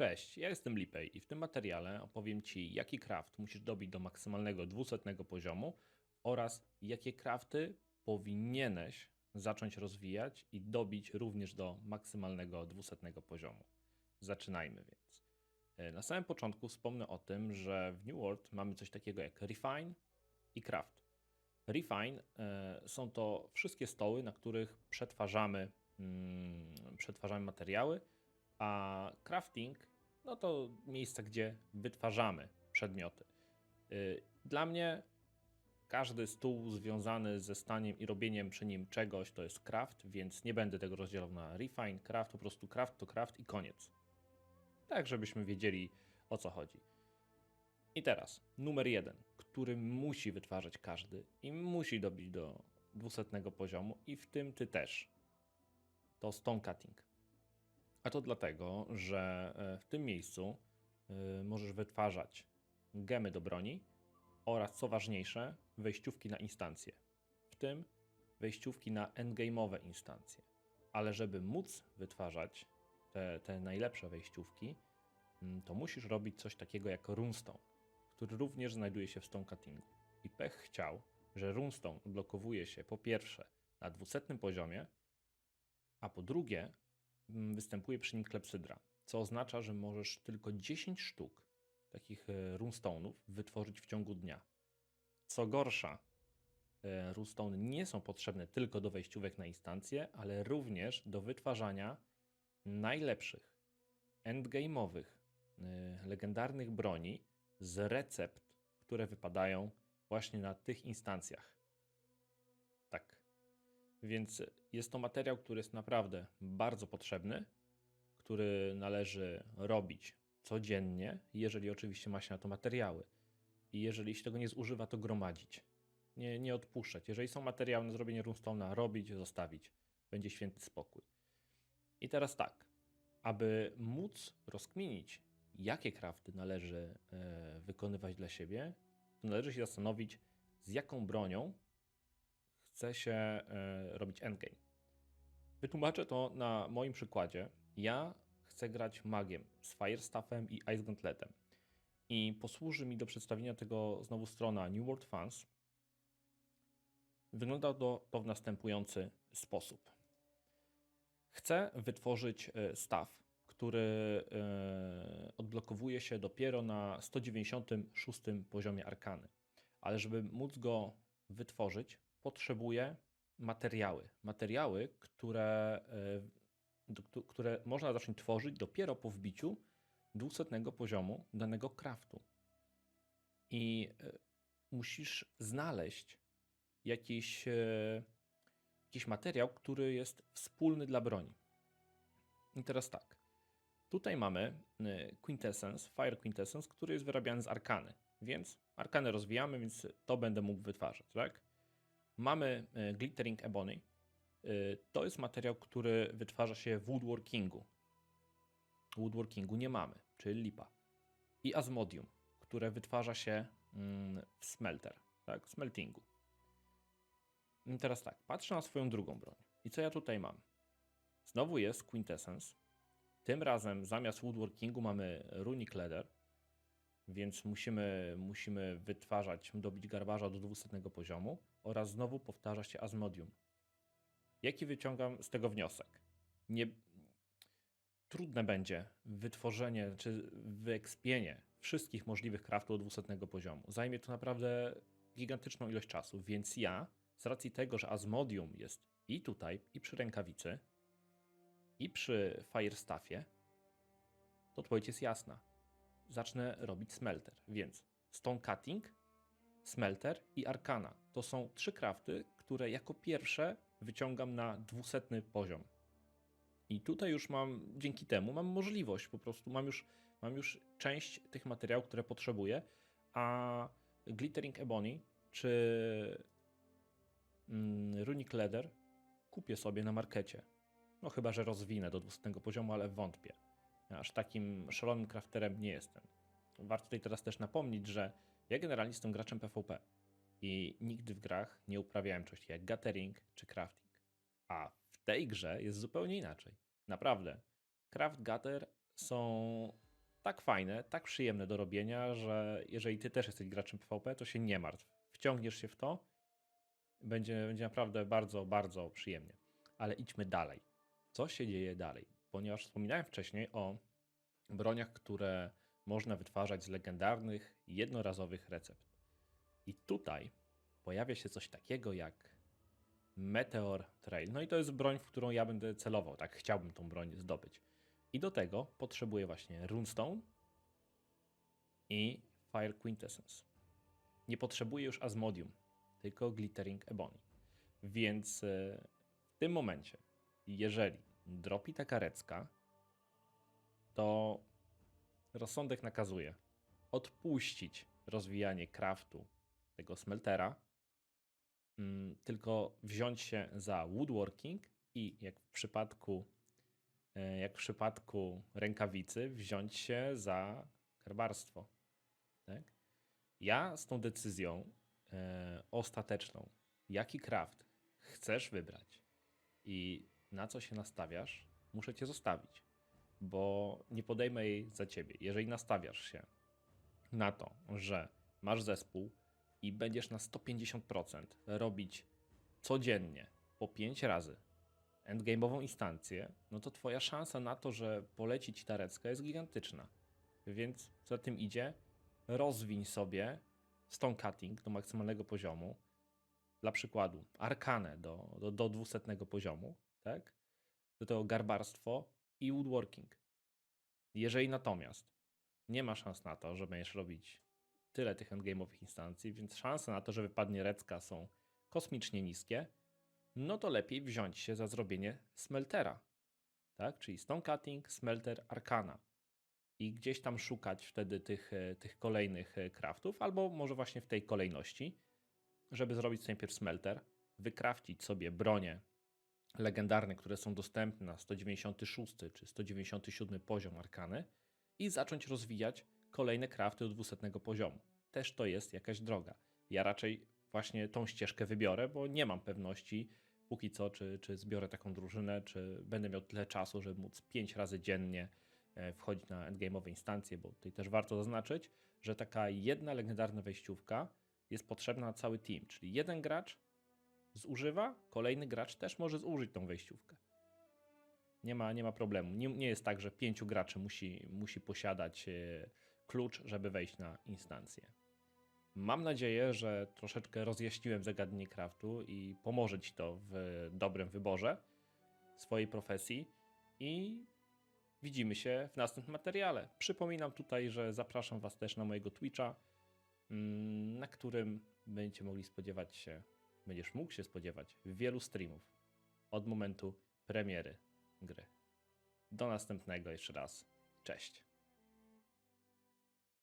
Cześć, ja jestem Lipej i w tym materiale opowiem Ci, jaki craft musisz dobić do maksymalnego 200 poziomu oraz jakie crafty powinieneś zacząć rozwijać i dobić również do maksymalnego 200 poziomu. Zaczynajmy więc. E, Na samym początku wspomnę o tym, że w New World mamy coś takiego jak Refine i Craft. Refine e, są to wszystkie stoły, na których przetwarzamy, mm, przetwarzamy materiały, a crafting no to miejsca, gdzie wytwarzamy przedmioty. Y, Dla mnie każdy stół związany ze staniem i robieniem przy nim czegoś to jest craft, więc nie będę tego rozdzielał na refine, craft, po prostu craft to craft i koniec. Tak, żebyśmy wiedzieli o co chodzi. I teraz numer jeden, który musi wytwarzać każdy i musi dobić do 200 poziomu i w tym ty też. To stone cutting. A to dlatego, że e, w tym miejscu y, możesz wytwarzać gemy do broni oraz, co ważniejsze, wejściówki na instancje. W tym wejściówki na endgame'owe instancje. Ale żeby móc wytwarzać te, te najlepsze wejściówki, mm, to musisz robić coś takiego jak runestone, który również znajduje się w stone cuttingu. I pech chciał, że runestone odblokowuje się po pierwsze na 200 poziomie, a po drugie występuje przy nim klepsydra, co oznacza, że możesz tylko 10 sztuk takich e, runestone'ów wytworzyć w ciągu dnia. Co gorsza, e, runestone nie są potrzebne tylko do wejściówek na instancje, ale również do wytwarzania najlepszych, endgame'owych, e, legendarnych broni z recept, które wypadają właśnie na tych instancjach. Więc jest to materiał, który jest naprawdę bardzo potrzebny, który należy robić codziennie, jeżeli oczywiście ma się na to materiały. I jeżeli się tego nie zużywa, to gromadzić. Nie, nie odpuszczać. Jeżeli są materiały na zrobienie runestona, robić, zostawić. Będzie święty spokój. I teraz tak. Aby móc rozkminić, jakie crafty należy e, wykonywać dla siebie, to należy się zastanowić, z jaką bronią chce się e, robić endgame. Wytłumaczę to na moim przykładzie. Ja chcę grać magiem z Firestaffem i Ice Gauntletem. I posłuży mi do przedstawienia tego znowu strona New World Fans. Wygląda to, to w następujący sposób. Chcę wytworzyć e, staw, który e, odblokowuje się dopiero na 196 poziomie arkany. Ale żeby móc go wytworzyć, potrzebuję materiały. Materiały, które, e, które można zacząć tworzyć dopiero po wbiciu 200 poziomu danego craftu. I e, musisz znaleźć jakiś, e, jakiś materiał, który jest wspólny dla broni. I teraz tak. Tutaj mamy Quintessence, Fire Quintessence, który jest wyrabiany z arkany. Więc arkany rozwijamy, więc to będę mógł wytwarzać, tak? Mamy e, Glittering Ebony. E, To jest materiał, który wytwarza się w woodworkingu. Woodworkingu nie mamy, czyli lipa. I Asmodium, które wytwarza się mm, w smelter, tak? w smeltingu. I teraz tak, patrzę na swoją drugą broń. I co ja tutaj mam? Znowu jest Quintessence. Tym razem zamiast woodworkingu mamy runic leather, więc musimy, musimy wytwarzać, dobić garbarza do 200 poziomu oraz znowu powtarza się Asmodium. Jaki wyciągam z tego wniosek? Nie, trudne będzie wytworzenie czy wyekspienie wszystkich możliwych craftów do 200 poziomu. Zajmie to naprawdę gigantyczną ilość czasu, więc ja, z racji tego, że Asmodium jest i tutaj, i przy rękawicy, i przy Firestaffie, to odpowiedź jest jasna. Zacznę robić smelter, więc Stone Cutting, Smelter i Arkana. To są trzy crafty, które jako pierwsze wyciągam na 200 poziom. I tutaj już mam, dzięki temu mam możliwość, po prostu mam już, mam już część tych materiałów, które potrzebuję, a Glittering Ebony czy mm, Runic Leather kupię sobie na markecie. No chyba, że rozwinę do 200 poziomu, ale wątpię. Aż takim szalonym crafterem nie jestem. Warto tutaj teraz też napomnieć, że ja generalnie jestem graczem PvP i nigdy w grach nie uprawiałem czegoś jak gathering czy crafting. A w tej grze jest zupełnie inaczej. Naprawdę. Craft Gather są tak fajne, tak przyjemne do robienia, że jeżeli ty też jesteś graczem PvP, to się nie martw. Wciągniesz się w to, będzie, będzie naprawdę bardzo, bardzo przyjemnie. Ale idźmy dalej. Co się dzieje dalej? Ponieważ wspominałem wcześniej o broniach, które można wytwarzać z legendarnych, jednorazowych recept. I tutaj pojawia się coś takiego jak Meteor Trail. No i to jest broń, w którą ja będę celował, tak chciałbym tą broń zdobyć. I do tego potrzebuję właśnie Runestone i Fire Quintessence. Nie potrzebuję już Asmodium, tylko Glittering Ebony. Więc e, w tym momencie, jeżeli dropi ta karecka, to rozsądek nakazuje odpuścić rozwijanie craftu tego smeltera, mm, tylko wziąć się za woodworking i jak w przypadku e, jak w przypadku rękawicy wziąć się za karbarstwo. Tak? Ja z tą decyzją e, ostateczną, jaki craft chcesz wybrać i na co się nastawiasz, muszę cię zostawić, bo nie podejmę jej za ciebie. Jeżeli nastawiasz się na to, że masz zespół i będziesz na 150% robić codziennie po 5 razy endgame'ową instancję, no to twoja szansa na to, że poleci ci tarecka jest gigantyczna. Więc za tym idzie, rozwiń sobie stone cutting do maksymalnego poziomu. Dla przykładu, arkanę do, do, do 200 poziomu, tak? Do tego garbarstwo i woodworking. Jeżeli natomiast nie ma szans na to, że będziesz robić tyle tych endgame'owych instancji, więc szanse na to, że wypadnie recka są kosmicznie niskie, no to lepiej wziąć się za zrobienie smeltera, tak? Czyli stone cutting, smelter, arkana. I gdzieś tam szukać wtedy tych, e, tych kolejnych e, craftów, albo może właśnie w tej kolejności, żeby zrobić najpierw smelter, wykrafcić sobie bronie legendarne, które są dostępne na 196 czy 197 poziom arkany i zacząć rozwijać kolejne crafty do 200 poziomu. Też to jest jakaś droga. Ja raczej właśnie tą ścieżkę wybiorę, bo nie mam pewności póki co, czy, czy zbiorę taką drużynę, czy będę miał tyle czasu, żeby móc 5 razy dziennie e, wchodzić na endgame'owe instancje, bo tutaj też warto zaznaczyć, że taka jedna legendarna wejściówka jest potrzebna na cały team, czyli jeden gracz zużywa, kolejny gracz też może zużyć tą wejściówkę. Nie ma, nie ma problemu. Nie, nie jest tak, że pięciu graczy musi, musi posiadać e, klucz, żeby wejść na instancję. Mam nadzieję, że troszeczkę rozjaśniłem zagadnienie craftu i pomoże Ci to w dobrym wyborze swojej profesji i widzimy się w następnym materiale. Przypominam tutaj, że zapraszam Was też na mojego Twitcha, mm, na którym będziecie mogli spodziewać się, będziesz mógł się spodziewać wielu streamów od momentu premiery gry. Do następnego jeszcze raz. Cześć.